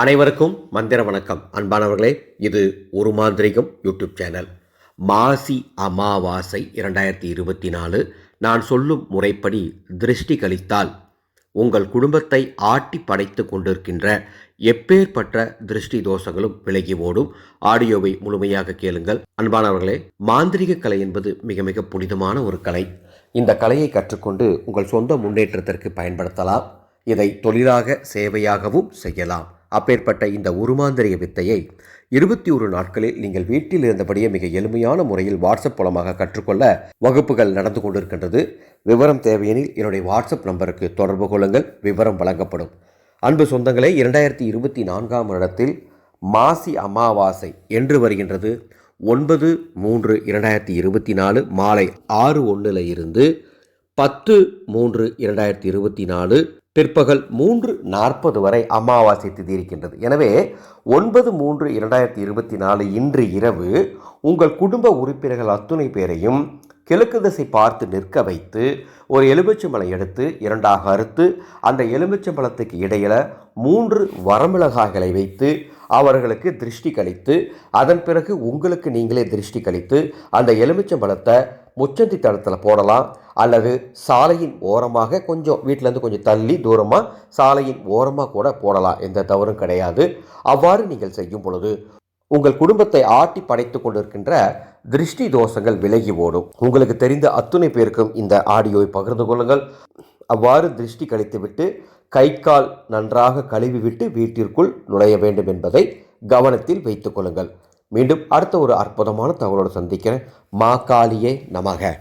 அனைவருக்கும் மந்திர வணக்கம். அன்பானவர்களே இது ஒரு மாந்திரிகம் யூடியூப் சேனல். மாசி அமாவாசை இரண்டாயிரத்தி இருபத்தி நாலு. நான் சொல்லும் முறைப்படி திருஷ்டி கழித்தால் உங்கள் குடும்பத்தை ஆட்டி படைத்து கொண்டிருக்கின்ற எப்பேற்பட்ட திருஷ்டி தோஷங்களும் விலகி ஓடும். ஆடியோவை முழுமையாக கேளுங்கள். அன்பானவர்களே மாந்திரிக கலை என்பது மிக மிக புனிதமான ஒரு கலை. இந்த கலையை கற்றுக்கொண்டு உங்கள் சொந்த முன்னேற்றத்திற்கு பயன்படுத்தலாம். இதை தொழிலாக சேவையாகவும் செய்யலாம். அப்பேற்பட்ட இந்த உருமாந்திரிய வித்தையை இருபத்தி ஒரு நாட்களில் நீங்கள் வீட்டில் இருந்தபடியே மிக எளிமையான முறையில் வாட்ஸ்அப் மூலமாக கற்றுக்கொள்ள வகுப்புகள் நடந்து கொண்டிருக்கின்றது. விவரம் தேவையெனில் என்னுடைய வாட்ஸ்அப் நம்பருக்கு தொடர்பு கொள்ளுங்கள். விவரம் வழங்கப்படும். அன்பு சொந்தங்களே இரண்டாயிரத்தி இருபத்தி நான்காம் வருடத்தில் மாசி அமாவாசை என்று வருகின்றது. ஒன்பது மூன்று இரண்டாயிரத்தி இருபத்தி நாலு மாலை ஆறு ஒன்றில் இருந்து பத்து மூன்று இரண்டாயிரத்தி இருபத்தி நாலு பிற்பகல் மூன்று நாற்பது வரை அமாவாசை திதி இருக்கின்றது. எனவே ஒன்பது மூன்று இரண்டாயிரத்தி இருபத்தி நாலு இன்று இரவு உங்கள் குடும்ப உறுப்பினர்கள் அத்துணை பேரையும் கிழக்கு திசை பார்த்து நிற்க வைத்து ஒரு எலுமிச்சம்பழம் எடுத்து இரண்டாக அறுத்து அந்த எலுமிச்சம்பழத்துக்கு இடையில் மூன்று வரமிளகாய்களை வைத்து அவர்களுக்கு திருஷ்டி கழித்து அதன் பிறகு உங்களுக்கு நீங்களே திருஷ்டி கழித்து அந்த எலுமிச்சம்பழத்தை முச்சந்தி தளத்தில் போடலாம். அல்லது சாலையின் ஓரமாக கொஞ்சம் வீட்டிலேருந்து கொஞ்சம் தள்ளி தூரமாக சாலையின் ஓரமாக கூட போடலாம். எந்த தவறும் கிடையாது. அவ்வாறு நீங்கள் செய்யும் பொழுது உங்கள் குடும்பத்தை ஆட்டி படைத்து கொண்டிருக்கின்ற திருஷ்டி தோஷங்கள் விலகி ஓடும். உங்களுக்கு தெரிந்த அத்துணை பேருக்கும் இந்த ஆடியோவை பகிர்ந்து கொள்ளுங்கள். அவ்வாறு திருஷ்டி கழித்துவிட்டு கை கால் நன்றாக கழுவிவிட்டு வீட்டிற்குள் நுழைய வேண்டும் என்பதை கவனத்தில் வைத்துக்கொள்ளுங்கள் மீண்டும் அடுத்த ஒரு அற்புதமான தகவலோடு சந்திக்கிறேன். மா காளியே நமக.